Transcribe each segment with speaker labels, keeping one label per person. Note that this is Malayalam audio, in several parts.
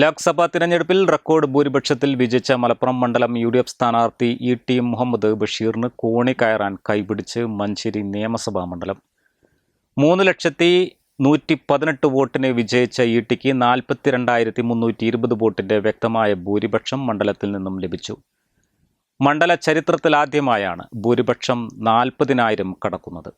Speaker 1: Lok Sabha തിരഞ്ഞെടുപ്പിൽ റെക്കോർഡ് ഭൂരിപക്ഷത്തിൽ വിജയിച്ച മലപ്പുറം മണ്ഡലം യു ഡി എഫ് സ്ഥാനാർത്ഥി ഇ ടി മുഹമ്മദ് ബഷീറിന് കോണി കയറാൻ കൈപിടിച്ച് മഞ്ചേരി നിയമസഭാ മണ്ഡലം. മൂന്ന് ലക്ഷത്തി നൂറ്റി പതിനെട്ട് വോട്ടിന് വിജയിച്ച ഇ ടിക്ക് നാൽപ്പത്തിരണ്ടായിരത്തി മുന്നൂറ്റി ഇരുപത് വോട്ടിന്റെ വ്യക്തമായ ഭൂരിപക്ഷം മണ്ഡലത്തിൽ നിന്നും ലഭിച്ചു. മണ്ഡല ചരിത്രത്തിലാദ്യമായാണ് ഭൂരിപക്ഷം നാൽപ്പതിനായിരം കടക്കുന്നത്.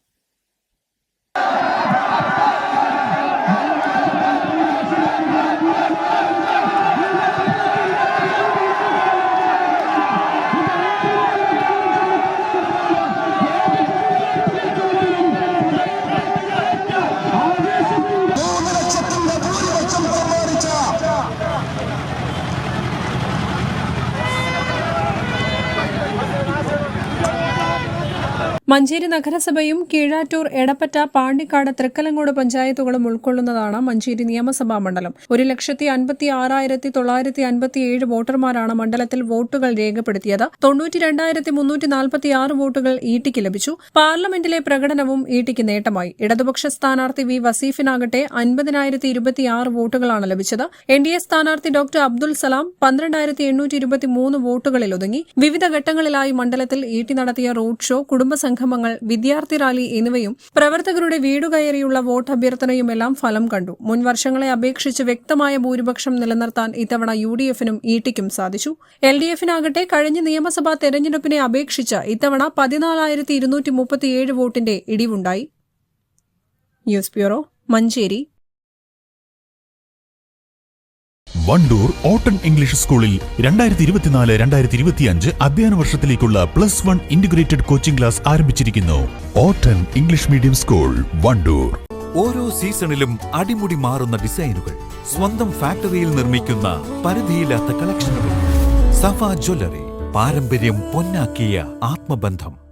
Speaker 2: മഞ്ചേരി നഗരസഭയും കീഴാറ്റൂർ എടപ്പറ്റ പാണ്ടിക്കാട് തൃക്കലങ്ങോട് പഞ്ചായത്തുകളും ഉൾക്കൊള്ളുന്നതാണ് മഞ്ചേരി നിയമസഭാ മണ്ഡലം. ഒരു ലക്ഷത്തി അൻപത്തി ആറായിരത്തി തൊള്ളായിരത്തി അൻപത്തിയേഴ് വോട്ടർമാരാണ് മണ്ഡലത്തിൽ വോട്ടുകൾ രേഖപ്പെടുത്തിയത്. തൊണ്ണൂറ്റി രണ്ടായിരത്തി മുന്നൂറ്റി നാൽപ്പത്തി ആറ് വോട്ടുകൾ ഈട്ടിക്ക് ലഭിച്ചു. പാർലമെന്റിലെ പ്രകടനവും ഈട്ടിക്ക് നേട്ടമായി. ഇടതുപക്ഷ സ്ഥാനാർത്ഥി വി വസീഫിനാകട്ടെ അൻപതിനായിരത്തി ഇരുപത്തിയാറ് വോട്ടുകളാണ് ലഭിച്ചത്. എൻ ഡി എ സ്ഥാനാർത്ഥി ഡോക്ടർ അബ്ദുൽ സലാം പന്ത്രണ്ടായിരത്തി എണ്ണൂറ്റി ഇരുപത്തി മൂന്ന് വോട്ടുകളിൽ ഒതുങ്ങി. വിവിധ ഘട്ടങ്ങളിലായി മണ്ഡലത്തിൽ ഈട്ടി നടത്തിയ റോഡ് ഷോ കുടുംബസംഗമങ്ങൾ വിദ്യാർത്ഥി റാലി എന്നിവയും പ്രവർത്തകരുടെ വീടുകയറിയുള്ള വോട്ട് അഭ്യർത്ഥനയുമെല്ലാം ഫലം കണ്ടു. മുൻ വർഷങ്ങളെ അപേക്ഷിച്ച് വ്യക്തമായ ഭൂരിപക്ഷം നിലനിർത്താൻ ഇത്തവണ യു ഡി എഫിനും ഈട്ടിക്കും സാധിച്ചു. എൽ ഡി എഫിനാകട്ടെ കഴിഞ്ഞ നിയമസഭാ തെരഞ്ഞെടുപ്പിനെ അപേക്ഷിച്ച് ഇത്തവണ പതിനാലായിരത്തി ഇരുന്നൂറ്റി മുപ്പത്തിയേഴ് വോട്ടിന്റെ ഇടിവുണ്ടായി. News bureau Manjeri.
Speaker 3: വണ്ടൂർ ഓട്ടൺ ഇംഗ്ലീഷ് സ്കൂളിൽ രണ്ടായിരത്തി ഇരുപത്തിനാല് രണ്ടായിരത്തി ഇരുപത്തിയഞ്ച് അധ്യയന വർഷത്തിലേക്കുള്ള plus one integrated coaching class ആരംഭിച്ചിരിക്കുന്നു. ഓട്ടൺ ഇംഗ്ലീഷ് മീഡിയം സ്കൂൾ വണ്ടൂർ.
Speaker 4: ഓരോ സീസണിലും അടിമുടി മാറുന്ന ഡിസൈനുകൾ സ്വന്തം ഫാക്ടറിയിൽ നിർമ്മിക്കുന്ന പരിധിയില്ലാത്ത കളക്ഷനുകൾ. സഫ ജ്വല്ലറി പാരമ്പര്യം പൊന്നാക്കിയ ആത്മബന്ധം.